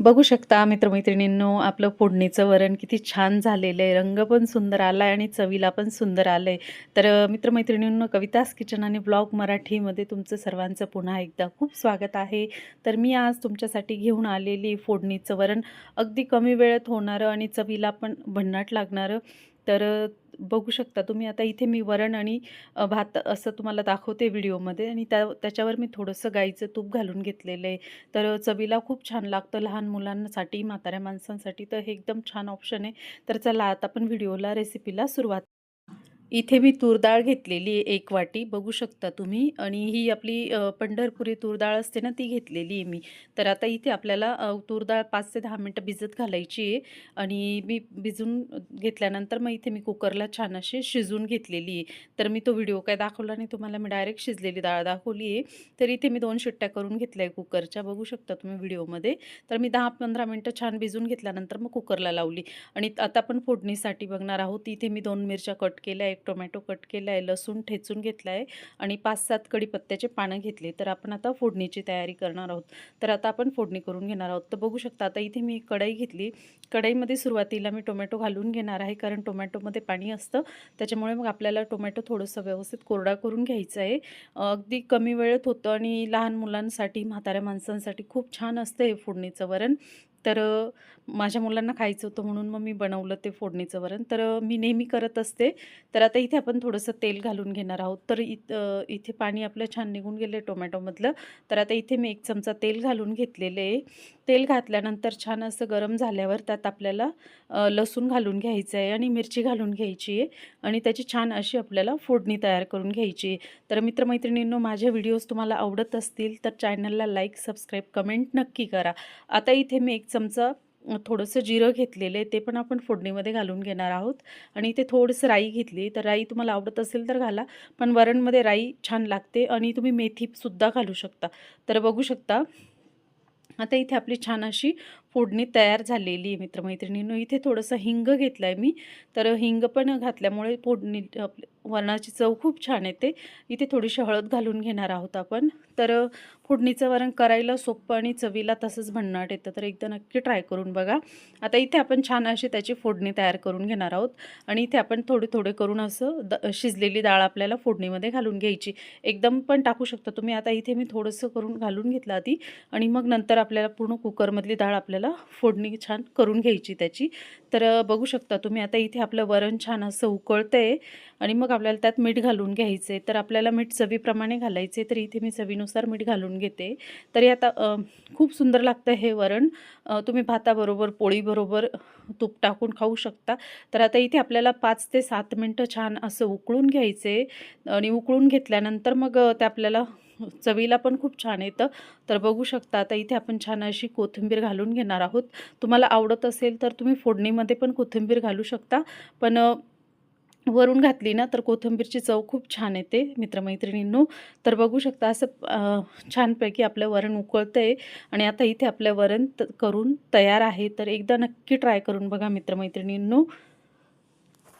बघू शकता मित्रमैत्रिणींनो आपलं फोडणीचं वरण किती छान झालेलं आहे रंग पण सुंदर आला आहे आणि चवीला पण सुंदर आलं आहे तर मित्रमैत्रिणींनो कवितास किचन आणि ब्लॉग मराठीमध्ये तुमचं सर्वांचं पुन्हा एकदा खूप स्वागत आहे. तर मी आज तुमच्यासाठी घेऊन आलेली फोडणीचं वरण अगदी कमी वेळेत होणारं आणि चवीला पण भन्नाट लागणारं. तर बघू शकता. तुम्ही आता इथे मी वरण आणि भात असं तुम्हाला दाखवते व्हिडिओमध्ये आणि त्या त्याच्यावर मी थोडंसं गाईचं तूप घालून घेतलेलं आहे. तर चवीला खूप छान लागतं लहान मुलांसाठी म्हाताऱ्या माणसांसाठी. तर हे एकदम छान ऑप्शन आहे. तर चला आता आपण व्हिडिओला रेसिपीला सुरुवात इथे मी तूर डाळ घेतलेली आहे एक वाटी. बघू शकता तुम्ही. आणि ही आपली पंढरपुरी तूर डाळ असते ना ती घेतलेली आहे मी. तर आता इथे आपल्याला तूर डाळ पाच ते दहा मिनटं भिजत घालायची आहे. आणि मी भिजून घेतल्यानंतर मग इथे मी कुकरला छान अशी शिजून घेतलेली आहे. तर मी तो व्हिडिओ काय दाखवला नाही तुम्हाला मी डायरेक्ट शिजलेली डाळ दाखवली आहे. तर इथे मी दोन शिट्ट्या करून घेतल्या आहे कुकरच्या. बघू शकता तुम्ही व्हिडिओमध्ये. तर मी दहा पंधरा मिनटं छान भिजून घेतल्यानंतर मग कुकरला लावली. आणि आता आपण फोडणीसाठी बघणार आहोत. इथे मी दोन मिरच्या कट केल्या एक टोमॅटो कट केला आहे लसूण ठेचून घेतला आहे आणि पाच सात कढीपत्त्याचे पानं घेतले. तर आपण आता फोडणीची तयारी करणार आहोत. तर आता आपण फोडणी करून घेणार आहोत. तर बघू शकता आता इथे मी कढई घेतली. कढईमध्ये सुरुवातीला मी टोमॅटो घालून घेणार आहे कारण टोमॅटोमध्ये पाणी असतं. त्याच्यामुळे मग आपल्याला टोमॅटो थोडंसं व्यवस्थित कोरडा करून घ्यायचं आहे. अगदी कमी वेळेत होतं आणि लहान मुलांसाठी म्हाताऱ्या माणसांसाठी खूप छान असतं हे फोडणीचं वरण. तर माझ्या मुलांना खायचं होतं म्हणून मग मी बनवलं ते फोडणीचं वरण. तर मी नेहमी करत असते. तर आता इथे आपण थोडंसं तेल घालून घेणार आहोत. तर इत इथे पाणी आपलं छान निघून गेलं आहे टोमॅटोमधलं. तर आता इथे मी एक चमचा तेल घालून घेतलेले आहे. तेल घातल्यानंतर छान असं गरम झाल्यावर त्यात आपल्याला लसूण घालून घ्यायचं आहे आणि मिरची घालून घ्यायची आहे आणि त्याची छान अशी आपल्याला फोडणी तयार करून घ्यायची आहे. तर मित्रमैत्रिणींनो माझे व्हिडिओज तुम्हाला आवडत असतील तर चॅनलला लाईक सबस्क्राईब कमेंट नक्की करा. आता इथे मी एक चमचा थोडंसं जिरं घेतलेलं आहे ते पण आपण फोडणीमध्ये घालून घेणार आहोत. आणि इथे थोडंसं राई घेतली तर राई तुम्हाला आवडत असेल तर घाला पण वरणमध्ये राई छान लागते आणि तुम्ही मेथीसुद्धा घालू शकता. तर बघू शकता आता इथे आपली छान अशी फोडणी तयार झालेली आहे मित्रमैत्रिणींनो. इथे थोडंसं हिंग घेतलं आहे मी. तर हिंग पण घातल्यामुळे फोडणी वरणाची चव खूप छान येते. इथे थोडीशी हळद घालून घेणार आहोत आपण. तर फोडणीचं वरण करायला सोपं आणि चवीला तसंच भन्नाट येतं. तर एकदा नक्की ट्राय करून बघा. आता इथे आपण छान अशी त्याची फोडणी तयार करून घेणार आहोत. आणि इथे आपण थोडे थोडे करून असं द शिजलेली डाळ आपल्याला फोडणीमध्ये घालून घ्यायची. एकदम पण टाकू शकता तुम्ही. आता इथे मी थोडंसं करून घालून घेतलं आधी. आणि मग नंतर आपल्याला पूर्ण कुकरमधली डाळ आपल्याला फोडणी छान करून घ्यायची त्याची. तर बघू शकता तुम्ही आता इथे आपलं वरण छान असं उकळतं आहे आणि मग आपल्याला त्यात मीठ घालून घ्यायचं आहे तर आपल्याला मीठ चवीप्रमाणे घालायचे तर इथे मी चवीनुसार मीठ घालून घेते. तरी आता खूप सुंदर लागतं हे वरण. तुम्ही भाताबरोबर पोळीबरोबर तूप टाकून खाऊ शकता. तर आता इथे आपल्याला पाच ते सात मिनटं छान असं उकळून घ्यायचे आणि उकळून घेतल्यानंतर मग ते आपल्याला चवीला पण खूप छान येतं. तर बघू शकता आता इथे आपण छान अशी कोथिंबीर घालून घेणार आहोत. तुम्हाला आवडत असेल तर तुम्ही फोडणीमध्ये पण कोथिंबीर घालू शकता. पण वरून घातली ना तर कोथिंबीरची चव खूप छान येते मित्रमैत्रिणींनो. तर बघू शकता असं छानपैकी आपलं वरण उकळतं आहे आणि आता इथे आपलं वरण त करून तयार आहे. तर एकदा नक्की ट्राय करून बघा मित्रमैत्रिणींनो.